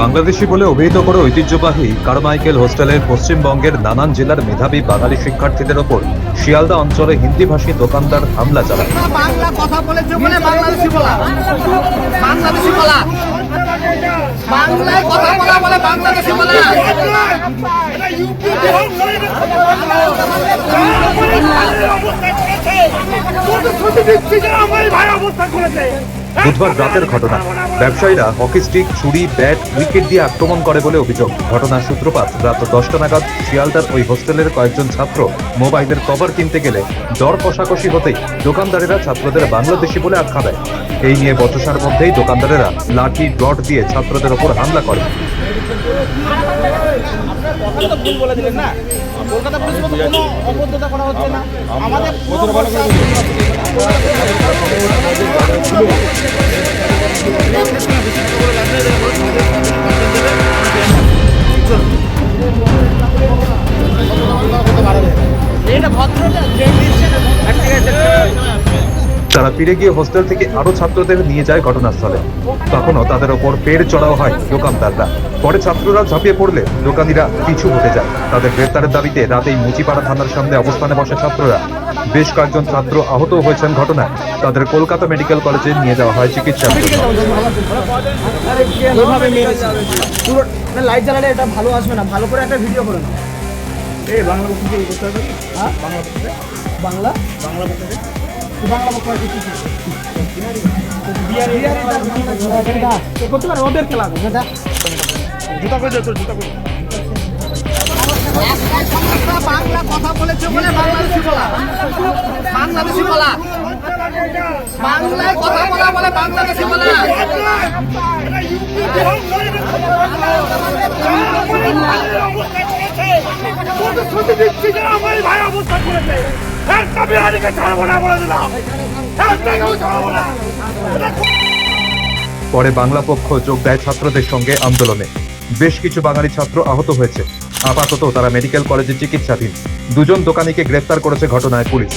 বাংলাদেশি বলে অভিহিত করে ঐতিহ্যবাহী কারমাইকেল হোস্টেলের পশ্চিমবঙ্গের নানান জেলার মেধাবী বাঙালি শিক্ষার্থীদের ওপর শিয়ালদা অঞ্চলে হিন্দিভাষী দোকানদার হামলা চালায়। বাংলা কথা বলে বাংলাদেশি বলা। বাংলাদেশি বলা। বাংলায় কথা বলা বলে বাংলাদেশি বলা। বুধবার রাতের ঘটনা। ব্যবসায়ীরা হকি স্টিক, ছুরি, ব্যাট, উইকেট দিয়ে আক্রমণ করে বলে অভিযোগ। ঘটনার সূত্রপাত, রাত দশটা নাগাদ শিয়ালদার ওই হোস্টেলের কয়েকজন ছাত্র মোবাইলের কভার কিনতে গেলে দর কষাকষি হতেই দোকানদারেরা ছাত্রদের বাংলাদেশি বলে আখ্যা দেয়। এই নিয়ে বচসার মধ্যেই দোকানদারেরা লাঠি, রড দিয়ে ছাত্রদের ওপর হামলা করে। কথা তো ভুল বলে দিলেন না। কলকাতা পুলিশ কোনো অবদ্ধতা করা হচ্ছে না। আমাদের এটা ভদ্রতা ঠিক আছে তারা ফিরে গিয়ে হোস্টেল থেকে আরও ছাত্রদের নিয়ে যায় ঘটনাস্থলে। তখনও তাদের ওপর পের চড়াও হয় দোকানদাররা। পরে ছাত্ররা ঝাঁপিয়ে পড়লে দোকানিরা পিছু হতে যায়। তাদের গ্রেপ্তারের দাবিতে রাতেই মুচিপাড়া থানার সামনে অবস্থানে বসে ছাত্ররা। বেশ কয়েকজন ছাত্র আহত হয়েছেন ঘটনায়। তাদের কলকাতা মেডিকেল কলেজে নিয়ে যাওয়া হয় চিকিৎসার জন্য। এভাবে মেরেছে পুরো লাইট জ্বালালে এটা ভালো আসবে না। ভালো করে একটা ভিডিও করে নাও এই বাংলা বক্তব্য কি করতে হবে? হ্যাঁ? বাংলা বাংলা? করতে পারে ওদের খেলা জুতা করে তোর জুতা করে বাংলা কথা বলেছে বলে বাংলাদেশি বলা বাংলাদেশি বলা বাংলায় কথা বলা বলে বাংলাদেশি বলা আমার ভাই অবস্থা করেছে ছাড়বো না। পরে বাংলা পক্ষ যোগ দেয় ছাত্রদের সঙ্গে আন্দোলনে। বেশ কিছু বাঙালি ছাত্র আহত হয়েছে। আপাতত তারা মেডিকেল কলেজে চিকিৎসাধীন। দুজন দোকানিকে গ্রেফতার করেছে ঘটনায় পুলিশ।